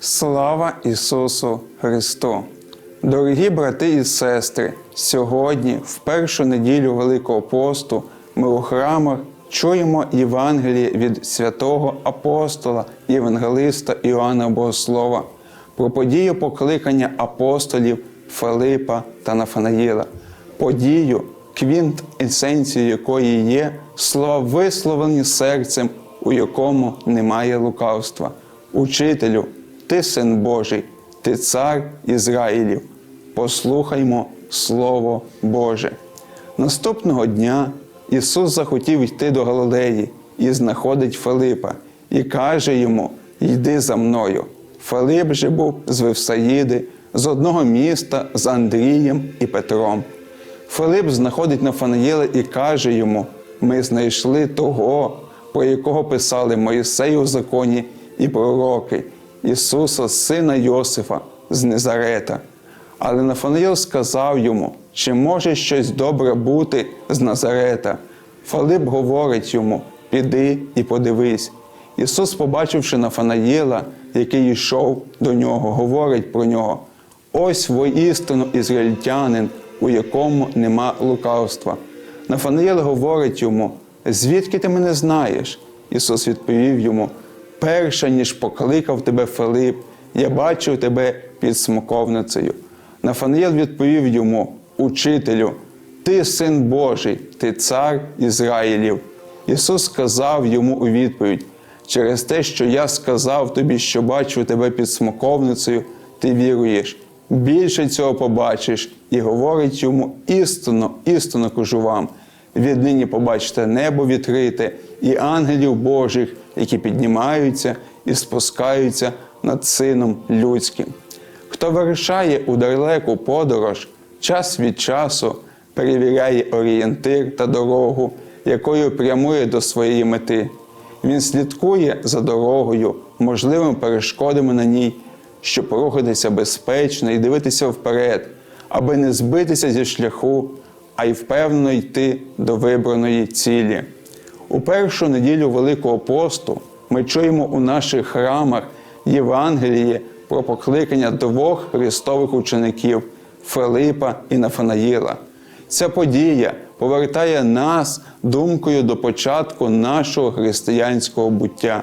Слава Ісусу Христу! Дорогі брати і сестри! Сьогодні, в першу неділю Великого посту, ми у храмах чуємо Євангеліє від святого апостола, євангелиста Іоанна Богослова про подію покликання апостолів Филипа та Нафанаїла, подію, квінт есенцією якої є слова висловлені серцем, у якому немає лукавства. Учителю, ти син Божий, ти цар Ізраїлів. Послухаймо Слово Боже. Наступного дня Ісус захотів йти до Галилеї і знаходить Филипа, і каже йому: Йди за мною. Филип же був з Вифсаїди, з одного міста з Андрієм і Петром. Филип знаходить Нафанаїла і каже йому: Ми знайшли того, про якого писали Моїсей у законі і пророки, Ісуса, сина Йосифа з Незарета. Але Нафанаїл сказав йому, чи може щось добре бути з Назарета. Филип говорить йому: Піди і подивись. Ісус, побачивши Нафанаїла, який йшов до нього, говорить про нього: ось воістину ізраїльтянин, у якому нема лукавства. Нафанаїл говорить йому: звідки ти мене знаєш? Ісус відповів йому: перше, ніж покликав тебе Филип, я бачив тебе під смоковницею. Нафанаїл відповів йому: Учителю, ти син Божий, ти цар Ізраїлів. Ісус сказав йому у відповідь: через те, що я сказав тобі, що бачу тебе під смоковницею, ти віруєш. Більше цього побачиш, і говорить йому істинно, істинно кажу вам. Віднині побачите небо відкрите і ангелів Божих, які піднімаються і спускаються над Сином Людським. Хто вирішає у далеку подорож, час від часу перевіряє орієнтир та дорогу, якою прямує до своєї мети. Він слідкує за дорогою, можливими перешкодами на ній, щоб рухатися безпечно і дивитися вперед, аби не збитися зі шляху, а й впевнено йти до вибраної цілі. У першу неділю Великого посту ми чуємо у наших храмах Євангеліє про покликання двох христових учеників Филипа і Нафанаїла. Ця подія повертає нас думкою до початку нашого християнського буття,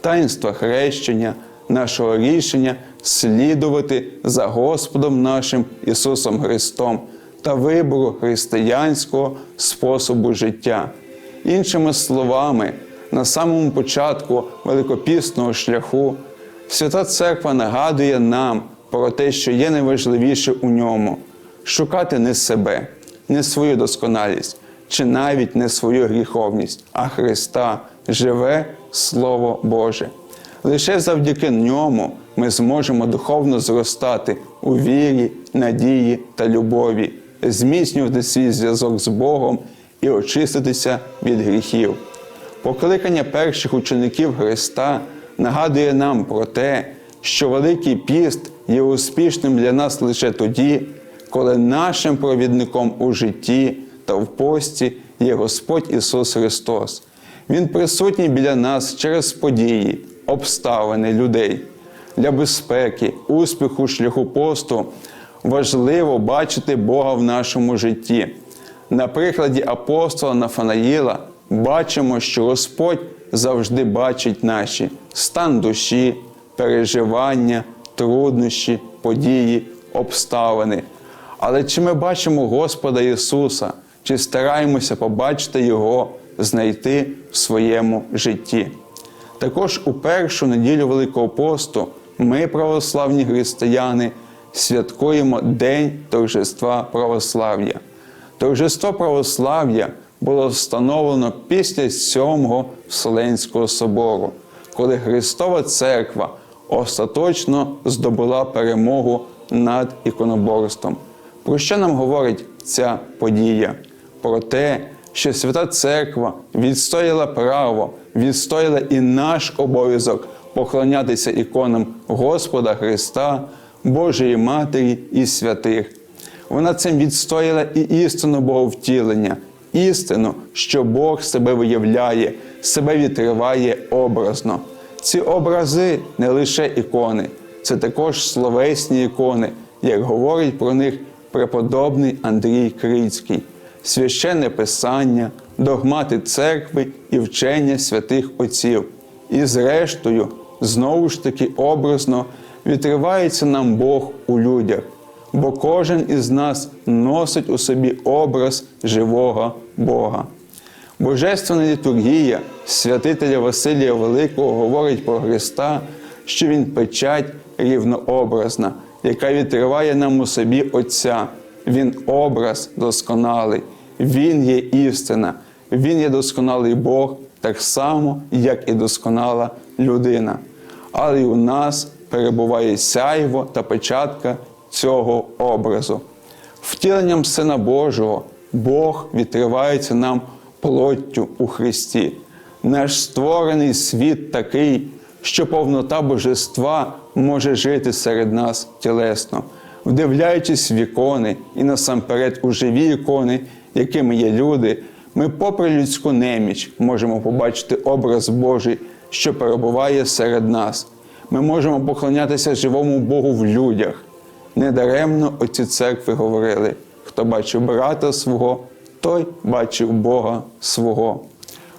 таїнства хрещення, нашого рішення слідувати за Господом нашим Ісусом Христом та вибору християнського способу життя. Іншими словами, на самому початку великопісного шляху Свята Церква нагадує нам про те, що є найважливіше у ньому шукати не себе, не свою досконалість, чи навіть не свою гріховність, а Христа, живе Слово Боже. Лише завдяки ньому ми зможемо духовно зростати у вірі, надії та любові, зміцнювати свій зв'язок з Богом і очиститися від гріхів. Покликання перших учеників Христа нагадує нам про те, що Великий піст є успішним для нас лише тоді, коли нашим провідником у житті та в пості є Господь Ісус Христос. Він присутній біля нас через події, обставини людей. Для безпеки, успіху шляху посту важливо бачити Бога в нашому житті. На прикладі апостола Нафанаїла бачимо, що Господь завжди бачить наші стан душі, переживання, труднощі, події, обставини. Але чи ми бачимо Господа Ісуса, чи стараємося побачити Його, знайти в своєму житті? Також у першу неділю Великого посту ми, православні християни, святкуємо День торжества православ'я. Торжество православ'я було встановлено після Сьомого Вселенського собору, коли Христова Церква остаточно здобула перемогу над іконоборством. Про що нам говорить ця подія? Про те, що Свята Церква відстояла право, відстояла і наш обов'язок поклонятися іконам Господа Христа, Божої Матері і святих. Вона цим відстояла і істину Боговтілення, істину, що Бог себе виявляє, себе відкриває образно. Ці образи не лише ікони, це також словесні ікони, як говорить про них преподобний Андрій Крицький, священне писання, догмати церкви і вчення святих отців. І зрештою, знову ж таки образно відкривається нам Бог у людях, бо кожен із нас носить у собі образ живого Бога. Божественна літургія святителя Василія Великого говорить про Христа, що Він печать рівнообразна, яка відкриває нам у собі Отця. Він образ досконалий, Він є істина, Він є досконалий Бог, так само, як і досконала людина. Але й у нас перебуває сяйво та печатка цього образу. Втіленням Сина Божого Бог відкривається нам плоттю у Христі. Наш створений світ такий, що повнота божества може жити серед нас тілесно, вдивляючись в ікони і насамперед у живі ікони, якими є люди, ми, попри людську неміч, можемо побачити образ Божий, що перебуває серед нас. Ми можемо поклонятися живому Богу в людях. Недаремно отці церкви говорили: хто бачив брата свого, той бачив Бога свого.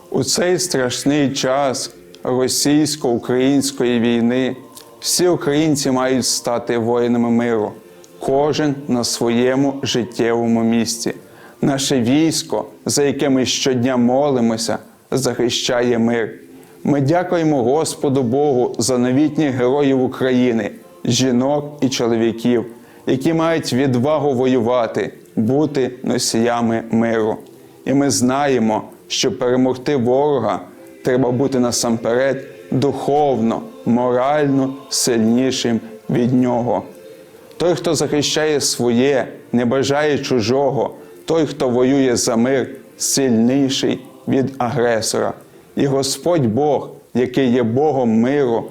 У цей страшний час російсько-української війни всі українці мають стати воїнами миру, кожен на своєму життєвому місці. Наше військо, за яке ми щодня молимося, захищає мир. Ми дякуємо Господу Богу за новітніх героїв України, жінок і чоловіків, які мають відвагу воювати, бути носіями миру. І ми знаємо, що перемогти ворога треба бути насамперед духовно, морально сильнішим від нього. Той, хто захищає своє, не бажає чужого, той, хто воює за мир, сильніший від агресора. І Господь Бог, який є Богом миру,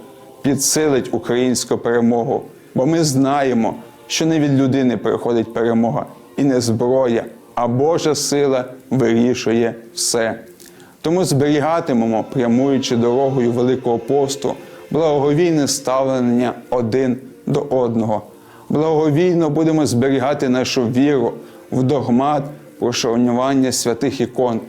підсилить українську перемогу, бо ми знаємо, що не від людини приходить перемога і не зброя, а Божа сила вирішує все. Тому зберігатимемо, прямуючи дорогою Великого посту, благовійне ставлення один до одного. Благовійно будемо зберігати нашу віру в догмат прошанування святих ікон,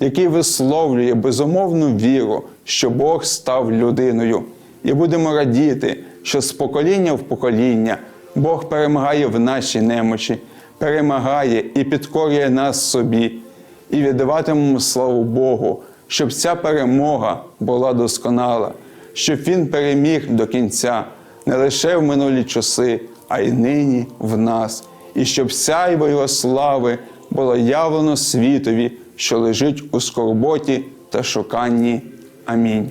який висловлює безумовну віру, що Бог став людиною, і будемо радіти, що з покоління в покоління Бог перемагає в нашій немочі, перемагає і підкорює нас собі, і віддаватимемо славу Богу, щоб ця перемога була досконала, щоб Він переміг до кінця не лише в минулі часи, а й нині в нас, і щоб сяйво Його слави було явлено світові, що лежить у скорботі та шуканні. Амінь.